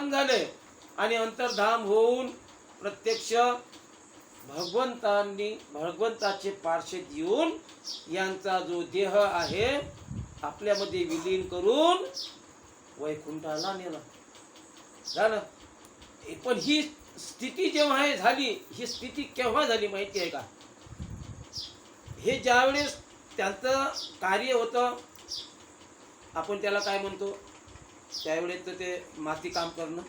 अंतर्धाम झाले आणि अंतर्धाम होऊन प्रत्यक्ष भगवंतांनी भगवंताचे पार्श्वेत येऊन यांचा जो देह आहे आपल्यामध्ये विलीन करून वैकुंठाला नेला. झालं? पण ही स्थिती जेव्हा हे झाली ही स्थिती केव्हा झाली माहिती आहे का? हे ज्यावेळेस त्यांचं कार्य होतं आपण त्याला काय म्हणतो? त्यावेळेस तर ते माती काम करणं.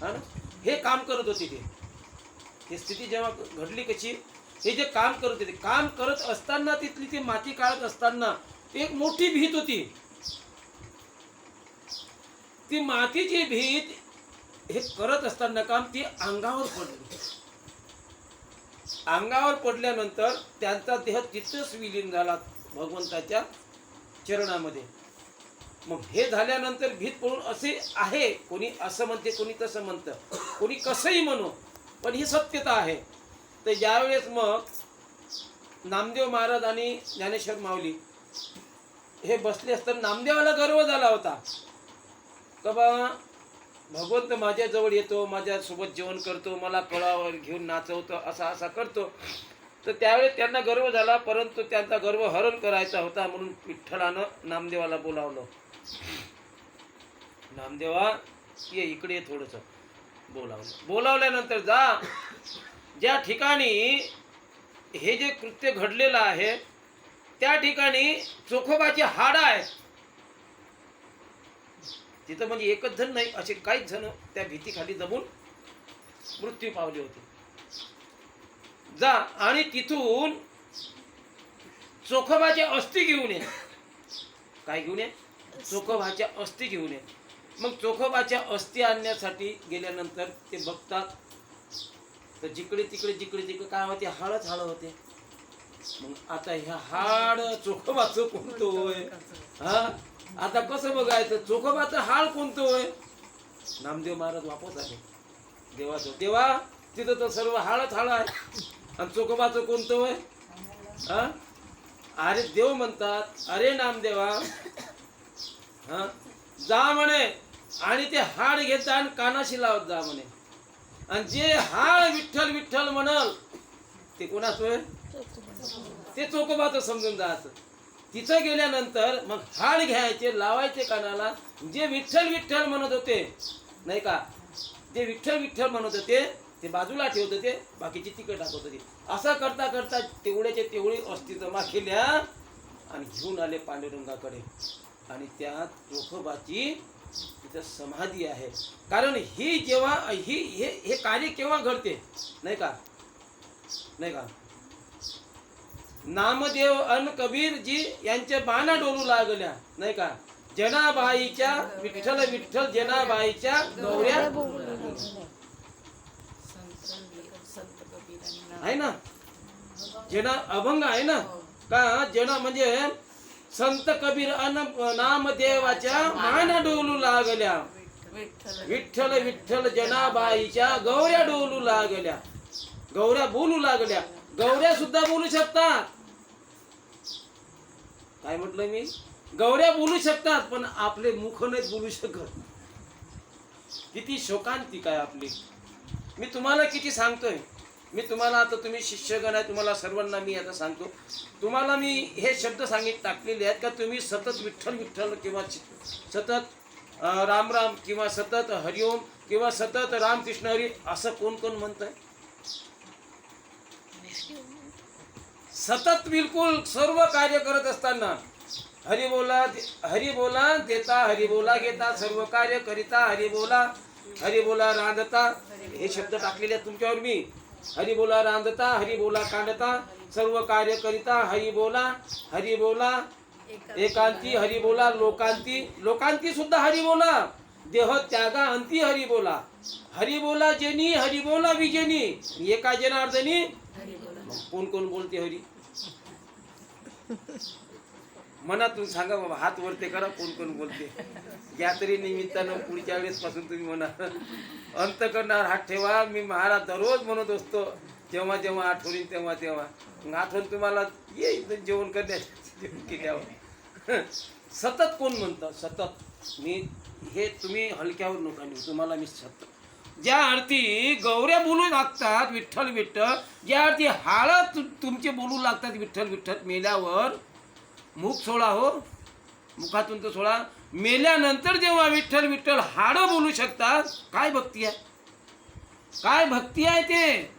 हा ना? हे काम करत होते ते. ही स्थिती जेव्हा घडली कशी हे जे काम करत होते काम करत असताना तिथली ती माती काढत असताना एक मोठी भीत होती. ती मातीची भीत हे करत असताना काम ती अंगावर पडली. अंगावर पडल्यानंतर त्यांचा देह तिथंच विलीन झाला भगवंताच्या चरणामध्ये. मग हे झाल्यानंतर भीत पडून असे आहे कोणी असं म्हणते कोणी तसं म्हणतं कोणी कसंही म्हणू पण ही सत्यता आहे. तर ज्यावेळेस मग नामदेव महाराज आणि ज्ञानेश्वर माऊली हे बसले असताना नामदेवाला गर्व झाला होता. का बा भगवंत माझ्याजवळ येतो माझ्यासोबत जेवण करतो मला कळावर घेऊन नाचवतो असा असा करतो. तर त्यावेळेस त्यांना गर्व झाला परंतु त्यांचा गर्व हरण करायचा होता म्हणून विठ्ठलानं नामदेवाला बोलावलं. नामदेवा ये इकडे थोडस. बोलावलं. बोलावल्यानंतर जा. ज्या ठिकाणी हे जे कृत्य घडलेलं आहे त्या ठिकाणी चोखोबाची हाड आहे तिथं म्हणजे एकच जण नाही असे काहीच जण त्या भीतीखाली जमून मृत्यू पावले होते. जा आणि तिथून चोखोबाचे अस्थि घेऊन ये. काय घेऊन ये? चोखोबाच्या अस्थी घेऊन ये मग चोखोबाच्या अस्थी आणण्यासाठी गेल्यानंतर ते बघतात तर जिकडे तिकडे जिकडे तिकडे काय होते हाडच हाड होते. मग आता ह्या हाड चोखोबाचं कोणतं होय? हा? आता कसं बघायचं? चोखोबाचं हाड कोणतं होय? नामदेव महाराज वापस आले. देवाचं देवा तिथं तर सर्व हाडच हाड आहे. आणि चोखोबाचं कोणतं होय? हा? अरे देव म्हणतात अरे नामदेवा हा? जा म्हणे. आणि ते हाड घेता आणि कानाशी लावत जा म्हणे. आणि जे हाड विठ्ठल विठ्ठल म्हणल ते कोणाचं ते चोकोबाचं समजून जायचं तिथं गेल्यानंतर मग हाड घ्यायचे लावायचे कानाला. जे विठ्ठल विठ्ठल म्हणत होते नाही का? जे विठ्ठल विठ्ठल म्हणत होते ते बाजूला ठेवत होते बाकीचे तिकडे टाकत होते. असं करता करता तेवढ्याचे तेवढी अस्तित्व जमा केल्या आणि घेऊन आले पांडुरंगाकडे. आणि त्या जोखोबाची तिथं समाधी आहे. कारण ही जेव्हा ही हे हे कार्य केव्हा घडते? नाही का? नाही का? नामदेव अन कबीरजी यांच्या बाणा डोलू लागल्या. नाही का? जनाबाईच्या विठ्ठल विठ्ठल जनाबाईच्या गौऱ्या आहे ना? जना अभंग आहे ना? का? जना म्हणजे संत कबीर अन नामदेवाच्या मान डोलू लागल्या. विठ्ठल विठ्ठल जनाबाईच्या गौऱ्या डोलू लागल्या. गौऱ्या बोलू लागल्या. गौऱ्या सुद्धा बोलू शकतात. काय म्हटलं मी? गौऱ्या बोलू शकतात पण आपले मुख नाही बोलू शकत. किती शोकांती काय आपली. मी तुम्हाला किती सांगतोय? मी तुम्हाला आता तुम्ही शिष्यगण आहे तुम्हाला सर्वांना मी आता सांगतो. तुम्हाला मी हे शब्द सांगित टाकलेले आहेत का? तुम्ही सतत विठ्ठल विठ्ठल किंवा चि- सतत राम राम किंवा सतत हरिओम किंवा सतत रामकृष्ण हरी असं कोण कोण म्हणतंय? सतत बिलकुल सर्व कार्य करत असताना हरी बोला हरी बोला देता हरी बोला घेता सर्व कार्य करिता हरी बोला हरी बोला रांधता. हे शब्द टाकलेले आहेत तुमच्यावर मी. हरी बोला रांधता हरी बोला कांडता सर्व कार्य करिता हरी बोला हरी बोला एकांती हरी बोला लोकांती लोकांती सुद्धा हरी बोला. देह त्यागा अंती हरी बोला. हरी बोला जेनी हरी बोला विजेनी. एका जनार्दनी कोण कोण बोलते हरी? मनातून सांगा बाबा हात वरते करा कोण कोण बोलते. या तरी निमित्तानं पुढच्या वेळेस पासून तुम्ही म्हणा. अंत करणार हात ठेवा. मी महाराज दररोज म्हणत असतो जेव्हा जेव्हा आठवणी तेव्हा तेव्हा. मग आठवण तुम्हाला येईल जेवण करण्याची जेवण केल्यावर. सतत कोण म्हणतं? सतत. मी हे तुम्ही हलक्यावर नका नेऊ तुम्हाला मी सतत. ज्या अर्थी गौऱ्या बोलू लागतात विठ्ठल विठ्ठल. ज्या अर्थी हाळत तुमचे बोलू लागतात विठ्ठल विठ्ठल मेल्यावर मुख सोळा हो. मुखातून तो सोळा. मेल्यानंतर जेव्हा विठ्ठल विठ्ठल हाडं बोलू शकतात काय भक्ती आहे? काय भक्ती आहे ते?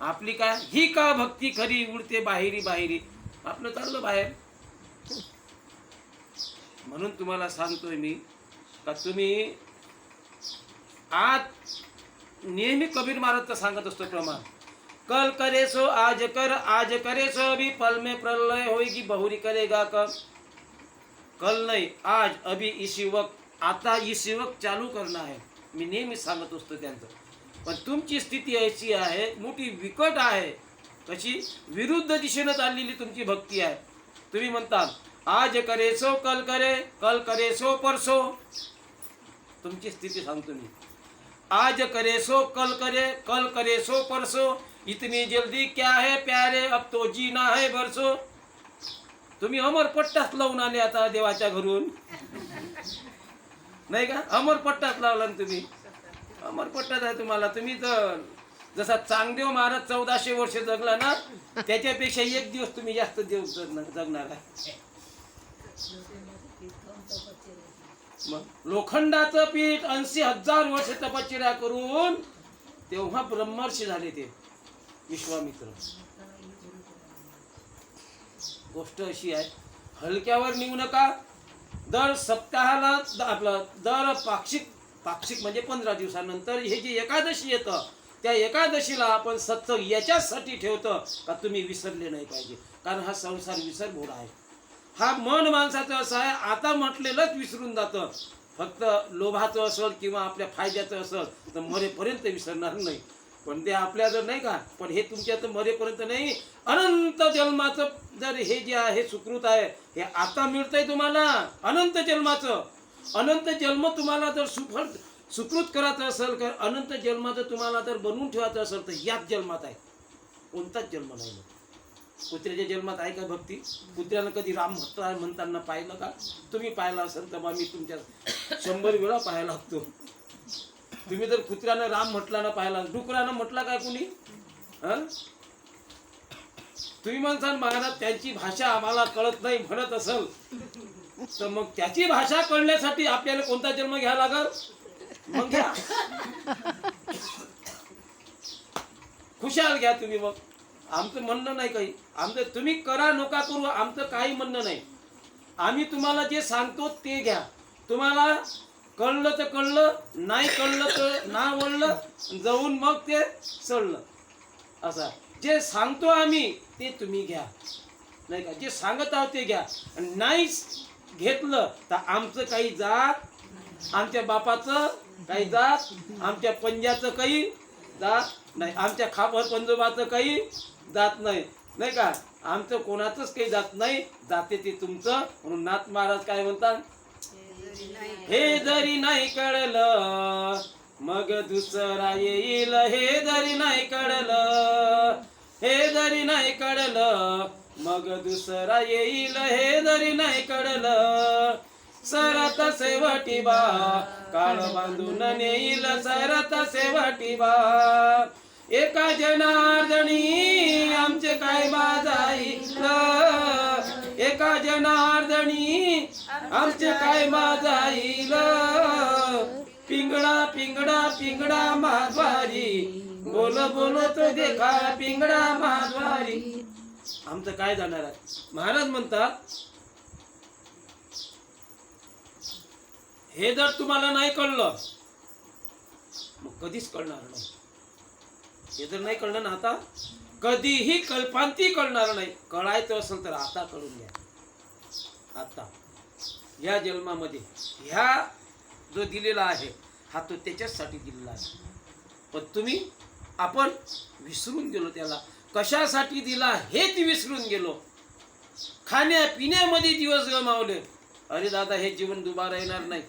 आपली काय? ही का भक्ती खरी उडते बाहेरी बाहेरी? आपलं चाललं बाहेर. म्हणून तुम्हाला सांगतोय मी का तुम्ही आज नेहमी कबीर महाराज सांगत असतो प्रमाण. कल करे सो आज कर आज करे सो अभी पल में प्रलय होगी बहुरी करेगा कब कल नाही आज अभी इसी वक्त आता इसी वक्त चालू करणार आहे मी नेहमी सांगत असतो त्यांचं. पण तुमची स्थिती अशी आहे मोठी विकट आहे. कशी विरुद्ध दिशेनं चाललेली तुमची भक्ती आहे. तुम्ही म्हणता आज करे सो कल करे कल करे सो परसो तुमची स्थिती सांगतो मी. आज करे सो कल करे कल करे सो परसो इतनी जल्दी क्या है प्यारे? अब तो जीना है बरसो। तुम्ही अमर पट्टाच लावून आले आता देवाच्या घरून. नाही का? अमर पट्टाच लावला ना तुम्ही. अमर पट्टाच आहे तुम्हाला. तुम्ही तर जसा चांगदेव महाराज चौदाशे वर्ष जगला ना त्याच्यापेक्षा एक दिवस तुम्ही जास्त देव जगणार जगणार आहे. मग लोखंडाचं पीठ ऐंशी हजार वर्ष तपश्चर्या करून तेव्हा ब्रह्मर्षी झाले ते. विश्वामित्र. गोष्ट अशी आहे हलक्यावर निघू नका. दर सप्ताहाला आपलं दर पाक्षिक पाक्षिक म्हणजे पंधरा दिवसानंतर हे जे एकादशी येतं त्या एकादशीला आपण सत्संग याच्यासाठी ठेवतो का तुम्ही विसरले नाही पाहिजे. कारण हा संसार विसर घोडा आहे. हा मन माणसाचं असं आहे आता म्हटलेलंच विसरून जातं. फक्त लोभाचं असेल किंवा आपल्या फायद्याचं असेल तर मरेपर्यंत विसरणार नाही. पण ते आपल्या जर नाही का पण हे तुमच्या तर मरेपर्यंत नाही. अनंत जन्माचं जर हे जे आहे सुकृत आहे हे आता मिळतंय तुम्हाला. अनंत जन्माचं. अनंत जन्म तुम्हाला जर सुफळ सुकृत करायचं असेल तर अनंत जन्माचं तुम्हाला जर बनवून ठेवायचं असेल तर याच जन्मात आहे. कोणताच जन्म नाही कुत्र्याच्या जन्मात आहे का भक्ती? कुत्र्यानं कधी राम भक्त म्हणताना पाहिलं का? तुम्ही पाहिला असेल तर मग मी तुमच्या शंभर वेळा पाहायला लागतो. तुम्ही जर कुत्र्यानं राम म्हटला ना पाहिला डुकरानं म्हटला काय कुणी? तुम्ही म्हणसान महाराज त्यांची भाषा आम्हाला कळत नाही म्हणत असल तर मग त्याची भाषा कळण्यासाठी आपल्याला कोणता जन्म घ्यावा लागल? मग घ्या. खुशाल घ्या तुम्ही मग. आमचं म्हणणं नाही काही. आमचं तुम्ही करा नका करू आमचं काही म्हणणं नाही. आम्ही तुम्हाला जे सांगतो ते घ्या. तुम्हाला कळलं तर कळलं नाही कळलं तर ना वळलं जाऊन मग ते चढलं असं. जे सांगतो आम्ही ते तुम्ही घ्या. नाही का? जे सांगत आहोत ते घ्या. नाही घेतलं तर आमचं काही जात आमच्या बापाचं काही जात आमच्या पंजाचं काही जात नाही. आमच्या खापर पंजोबाचं काही जात नाही. नाही का? आमचं कोणाचंच काही जात नाही. जाते ते तुमचं. म्हणून नाथ महाराज काय म्हणतात? हे जरी नाही कळलं मग दुसरा येईल. हे जरी नाही कळलं हे जरी नाही कळलं मग दुसरा येईल. हे जरी नाही कळलं सरत सेवटी बा काळ बांधून नेईल. सरत सेवटी बा एका जनार्दणी आमचे काय बाजाईल एका जनार्दनी आमचे काय माझाईल पिंगडा पिंगडा पिंगडा माझवारी बोल बोल तो देखा पिंगडा माझवारी आमचं काय जाणार आहे? महाराज म्हणतात हे जर तुम्हाला नाही कळलं मग कधीच कळणार नाही. हे जर नाही कळलं ना आता कधीही कल्पांती कळणार नाही. कळायचं असेल तर आता कळून घ्या. आता. या जन्मामध्ये ह्या जो दिलेला आहे हा तो त्याच्याचसाठी दिलेला आहे. पण तुम्ही आपण विसरून गेलो त्याला. कशासाठी दिला हेच विसरून गेलो. खाण्यापिण्यामध्ये दिवस गमावले. अरे दादा हे जीवन दुबारा येणार नाही.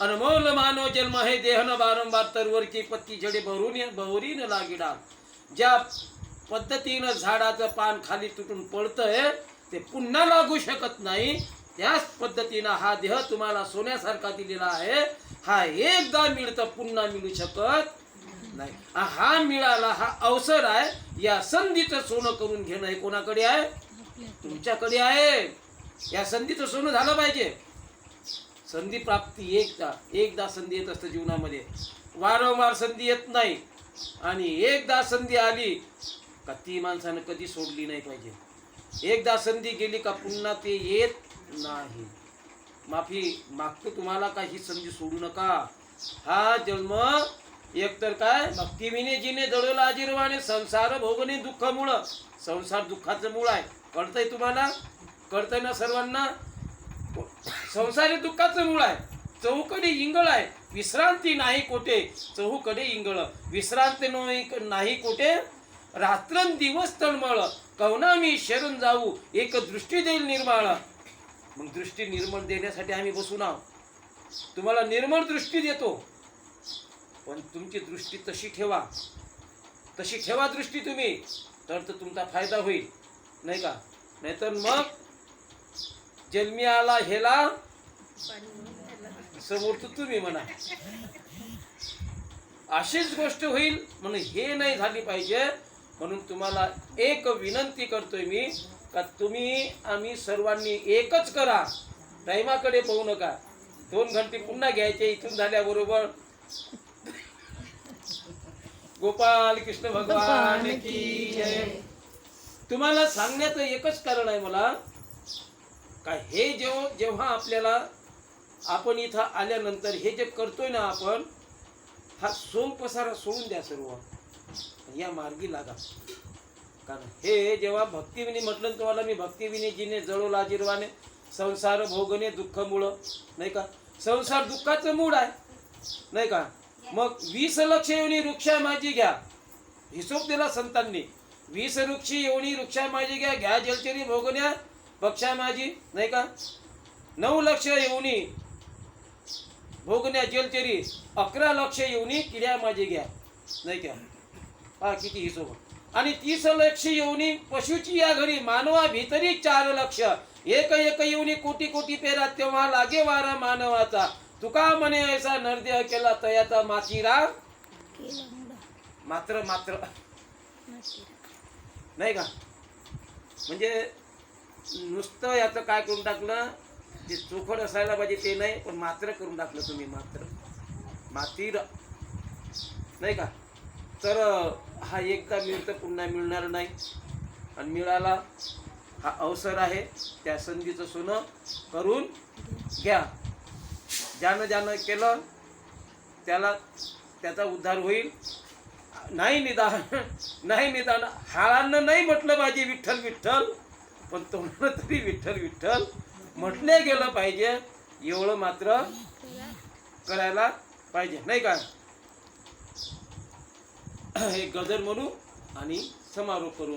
अनमोल मानव जन्म हे देहन वारंवार तरवर की पत्ती जडे भरून बहुरीन लागिडा ज्या पद्धतीनं झाडाचं पान खाली तुटून पडतंय ते पुन्हा लागू शकत नाही. त्याच पद्धतीनं हा देह तुम्हाला सोन्यासारखा दिलेला आहे. हा एकदा मिळतं पुन्हा मिळू शकत नाही. हा मिळाला हा अवसर आहे. या संधीचं सोनं करून घेणं हे कोणाकडे आहे? तुमच्याकडे आहे. या संधीचं सोनं झालं पाहिजे. संधी प्राप्ती एकदा एकदा संधी येत असतं जीवनामध्ये. वारंवार संधी येत नाही. आणि एकदा संधी आली का ती माणसानं कधी सोडली नाही पाहिजे. एकदा संधी गेली का पुन्हा ते येत नाही. माफी मागतो तुम्हाला का ही संधी सोडू नका? हा जन्म एकतर काय? भक्तिविने जिने जळवला आजीरवाने संसार भोगणे दुःख संसार दुःखाचं मूळ आहे. कळतंय तुम्हाला? कळतंय ना सर्वांना? संसार हे दुःखाचं मूळ आहे. चौकडे इंगळ आहे. विश्रांती नाही कोठे? चौकडे इंगळ. विश्रांती नाही- नाही कोठे? रात्रंदिवस तळमळ. कवना मी शरण जाऊ? एक दृष्टी देईल निर्माळ. मग दृष्टी निर्मळ देण्यासाठी आम्ही बसून आहोत. तुम्हाला निर्मळ दृष्टी देतो. पण तुमची दृष्टी तशी ठेवा. तशी ठेवा दृष्टी तुम्ही. तर तर तुमचा फायदा होईल. नाही का? नाहीतर मग जन्मी आला हेला समोर तर तुम्ही म्हणा. अशीच गोष्ट होईल म्हणून हे नाही झाली पाहिजे. म्हणून तुम्हाला एक विनंती करतोय मी का तुम्ही आम्ही सर्वांनी एकच करा. टायमाकडे पाहू नका. दोन घंटे पुन्हा घ्यायचे इथून झाल्याबरोबर. गोपाल कृष्ण भगवान की जय. तुम्हाला सांगण्याचं एकच कारण आहे मला का हे जेव्हा जेव्हा आपल्याला आपण इथं आल्यानंतर हे जे करतोय ना आपण हा सोम पसारा सोडून द्या सर्व. या मार्गी लागा. कारण हे जेव्हा भक्तिविनी म्हटलं तुम्हाला मी भक्तिविनी जिने जळो जिरवाने संसार भोगणे दुःख मुळ नाही का? संसार दुःखाचं मूळ आहे नाही का? मग वीस लक्ष येऊनी वृक्षा माझी घ्या. हिशोब दिला संतांनी. वीस वृक्षी येऊनी वृक्षा माझी घ्या घ्या जलचरी भोगण्या पक्षा माझी नाही का? नऊ लक्ष येऊनी भोगण्या जलचरी अकरा लक्ष येऊनी किड्या माझी घ्या. नाही का? हा किती हिशोब आणि तीस लक्ष येऊनी पशुची या घरी मानवा भीतरी चार लक्ष. एक एक येऊनी कोटी कोटी पेरा तेव्हा लागे वारा मानवाचा. तुका म्हणे ऐसा नरदेह केला तयाचा मातीरा? मात्र मात्र. नाही का? म्हणजे नुसतं याचं काय करून टाकलं? ते चोखड असायला पाहिजे ते नाही पण मात्र करून टाकलं तुम्ही मात्र. मातीर नाही का? तर हा एकदा मिळतं पुन्हा मिळणार नाही. आणि मिळाला हा अवसर आहे त्या संधीचं सोनं करून घ्या. ज्यानं ज्यानं केलं त्याला त्याचा उद्धार होईल. नाही निदान नाही निदान हाळांना नाही म्हटलं पाहिजे विठ्ठल विठ्ठल. पण तोंडानं तरी विठ्ठल विठ्ठल. म्हटले गेलं पाहिजे. एवढं मात्र करायला पाहिजे. नाही का? हे गजर म्हणू आणि समारोप करू.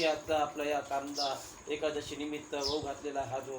की आता आपला या कामदा एकादशी निमित्त वाहू घातलेला हा जो